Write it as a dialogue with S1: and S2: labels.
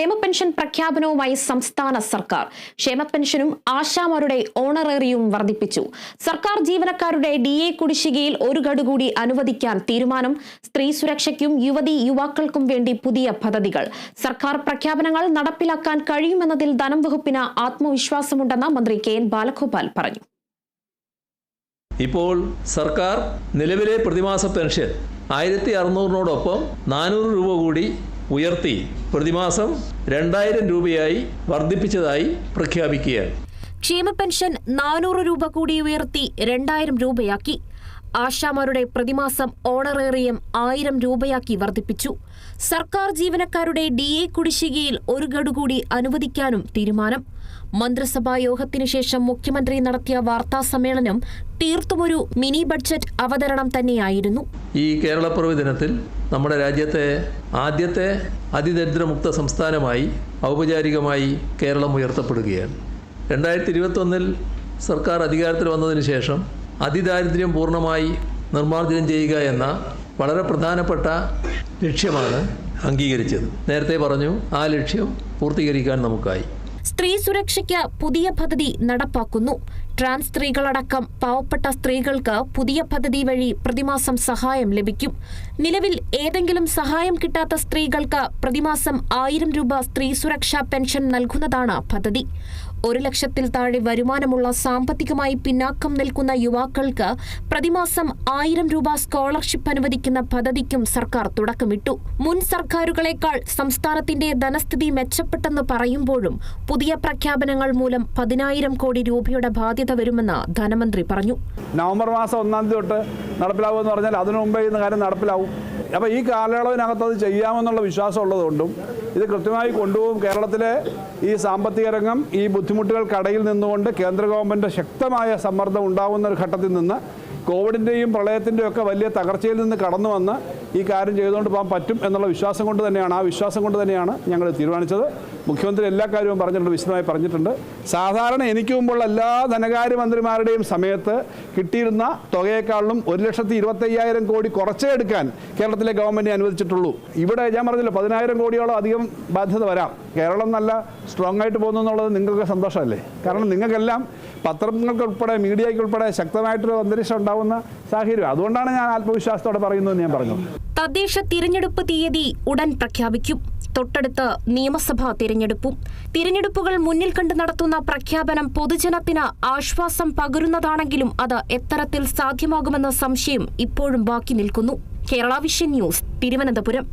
S1: ക്ഷേമ പെൻഷൻ പ്രഖ്യാപനവുമായി സംസ്ഥാന സർക്കാർ. ക്ഷേമ പെൻഷനും ആശാമാരുടെ ഓണറേറിയും വർദ്ധിപ്പിച്ചു. സർക്കാർ ജീവനക്കാരുടെ ഡി എ കുടിശ്ശികയിൽ ഒരു ഗഡു കൂടി അനുവദിക്കാൻ തീരുമാനം. സ്ത്രീ സുരക്ഷയ്ക്കും യുവതി യുവാക്കൾക്കും വേണ്ടി പുതിയ പദ്ധതികൾ. സർക്കാർ പ്രഖ്യാപനങ്ങൾ നടപ്പിലാക്കാൻ കഴിയുമെന്നതിൽ ധനം വകുപ്പിന് ആത്മവിശ്വാസമുണ്ടെന്ന് മന്ത്രി കെ എൻ ബാലഗോപാൽ പറഞ്ഞു.
S2: ഇപ്പോൾ സർക്കാർ നിലവിലെ പ്രതിമാസ പെൻഷൻ ആയിരത്തി അറുന്നൂറിനോടൊപ്പം നാനൂറ് രൂപ കൂടി ഉയർത്തി പ്രതിമാസം രണ്ടായിരം രൂപയായി വർദ്ധിപ്പിച്ചതായി പ്രഖ്യാപിക്കുകയാണ്.
S1: ക്ഷേമ പെൻഷൻ നാനൂറ് രൂപ കൂടി ഉയർത്തി രണ്ടായിരം രൂപയാക്കി. ആശാമാരുടെ പ്രതിമാസം ഓണറേറിയം ആയിരം രൂപയാക്കി വർദ്ധിപ്പിച്ചു. സർക്കാർ ജീവനക്കാരുടെ ഡി എ കുടിശ്ശികയിൽ ഒരു ഗഡു കൂടി അനുവദിക്കാനും തീരുമാനം. മന്ത്രിസഭാ യോഗത്തിനു ശേഷം മുഖ്യമന്ത്രി നടത്തിയ വാർത്താ സമ്മേളനം തീർത്തുമൊരു മിനി ബഡ്ജറ്റ് അവതരണം തന്നെയായിരുന്നു.
S2: ഈ കേരളപ്പിറവി ദിനത്തിൽ നമ്മുടെ രാജ്യത്തെ ആദ്യത്തെ അതിദരിദ്രമുക്ത സംസ്ഥാനമായി ഔപചാരികമായി കേരളം ഉയർത്തപ്പെടുകയാണ്. രണ്ടായിരത്തി ഇരുപത്തൊന്നിൽ സർക്കാർ അധികാരത്തിൽ വന്നതിന് ശേഷം അതിദാരിദ്ര്യം പൂർണമായി നിർമ്മാർജനം ചെയ്യുക എന്ന വളരെ പ്രധാനപ്പെട്ട ലക്ഷ്യമാണ് അംഗീകരിച്ചത്. നേരത്തെ പറഞ്ഞു ആ ലക്ഷ്യം പൂർത്തീകരിക്കാൻ നമുക്കായി.
S1: സ്ത്രീ സുരക്ഷയ്ക്ക് പുതിയ പദ്ധതി നടപ്പാക്കുന്നു. ട്രാൻസ് സ്ത്രീകളടക്കം പാവപ്പെട്ട സ്ത്രീകൾക്ക് പുതിയ പദ്ധതി വഴി പ്രതിമാസം സഹായം ലഭിക്കും. നിലവിൽ ഏതെങ്കിലും സഹായം കിട്ടാത്ത സ്ത്രീകൾക്ക് പ്രതിമാസം ആയിരം രൂപ സ്ത്രീ സുരക്ഷാ പെൻഷൻ നൽകുന്നതാണ് പദ്ധതി. ഒരു ലക്ഷത്തിൽ താഴെ വരുമാനമുള്ള സാമ്പത്തികമായി പിന്നാക്കം നിൽക്കുന്ന യുവാക്കൾക്ക് പ്രതിമാസം ആയിരം രൂപ സ്കോളർഷിപ്പ് അനുവദിക്കുന്ന പദ്ധതിക്കും സർക്കാർ തുടക്കമിട്ടു. മുൻ സർക്കാരുകളെക്കാൾ സംസ്ഥാനത്തിന്റെ ധനസ്ഥിതി മെച്ചപ്പെട്ടെന്ന് പറയുമ്പോഴും പുതിയ പ്രഖ്യാപനങ്ങൾ മൂലം പതിനായിരം കോടി രൂപയുടെ ബാധ്യത വരുമെന്ന് ധനമന്ത്രി പറഞ്ഞു.
S3: നവംബർ മാസം ഒന്നാം തീയതി തൊട്ട് നടപ്പിലാവുമെന്ന് പറഞ്ഞാൽ അതിനു മുമ്പേ ഇന്ന് കാര്യം നടപ്പിലാവും. അപ്പോൾ ഈ കാലയളവിനകത്ത് അത് ചെയ്യാമെന്നുള്ള വിശ്വാസം ഉള്ളതുകൊണ്ടും ഇത് കൃത്യമായി കൊണ്ടുപോകും. കേരളത്തിലെ ഈ സാമ്പത്തിക രംഗം ഈ ബുദ്ധിമുട്ടുകൾക്കടയിൽ നിന്നുകൊണ്ട് കേന്ദ്ര ഗവൺമെന്റ് ശക്തമായ സമ്മർദ്ദം ഉണ്ടാകുന്ന ഒരു ഘട്ടത്തിൽ നിന്ന് കോവിഡിന്റെയും പ്രളയത്തിന്റെയും ഒക്കെ വലിയ തകർച്ചയിൽ നിന്ന് കടന്നു വന്ന് ഈ കാര്യം ചെയ്തുകൊണ്ട് പോകാൻ പറ്റും എന്നുള്ള വിശ്വാസം കൊണ്ട് തന്നെയാണ് ആ വിശ്വാസം കൊണ്ട് തന്നെയാണ് ഞങ്ങൾ തീരുമാനിച്ചത്. മുഖ്യമന്ത്രി എല്ലാ കാര്യവും പറഞ്ഞിട്ടുണ്ട് വിശദമായി പറഞ്ഞിട്ടുണ്ട്. സാധാരണ എനിക്ക് മുമ്പുള്ള എല്ലാ ധനകാര്യമന്ത്രിമാരുടെയും സമയത്ത് കിട്ടിയിരുന്ന തുകയെക്കാളും ഒരു ലക്ഷത്തി ഇരുപത്തയ്യായിരം കോടി കുറച്ചേ എടുക്കാൻ കേരളത്തിലെ ഗവൺമെന്റ് അനുവദിച്ചിട്ടുള്ളൂ. ഇവിടെ ഞാൻ പറഞ്ഞില്ല പതിനായിരം കോടിയോളം അധികം ബാധ്യത വരാം. കേരളം നല്ല സ്ട്രോങ് ആയിട്ട് പോകുന്നു എന്നുള്ളത് നിങ്ങൾക്ക് സന്തോഷമല്ലേ? കാരണം നിങ്ങൾക്കെല്ലാം പത്രങ്ങൾക്ക് ഉൾപ്പെടെ മീഡിയയ്ക്ക് ഉൾപ്പെടെ ശക്തമായിട്ടൊരു അന്തരീക്ഷം ഉണ്ടാകുന്ന സാഹചര്യം. അതുകൊണ്ടാണ് ഞാൻ ആത്മവിശ്വാസത്തോടെ പറയുന്നതെന്ന് ഞാൻ പറഞ്ഞു.
S1: തദ്ദേശ തിരഞ്ഞെടുപ്പ് തീയതി ഉടൻ പ്രഖ്യാപിക്കും. തൊട്ടടുത്ത് നിയമസഭാ തിരഞ്ഞെടുപ്പും. തിരഞ്ഞെടുപ്പുകൾ മുന്നിൽ കണ്ട് നടത്തുന്ന പ്രഖ്യാപനം പൊതുജനത്തിന് ആശ്വാസം പകരുന്നതാണെങ്കിലും അത് എത്തരത്തിൽ സാധ്യമാകുമെന്ന സംശയം ഇപ്പോഴും ബാക്കി നിൽക്കുന്നു. Kerala vision news Thiruvananthapuram.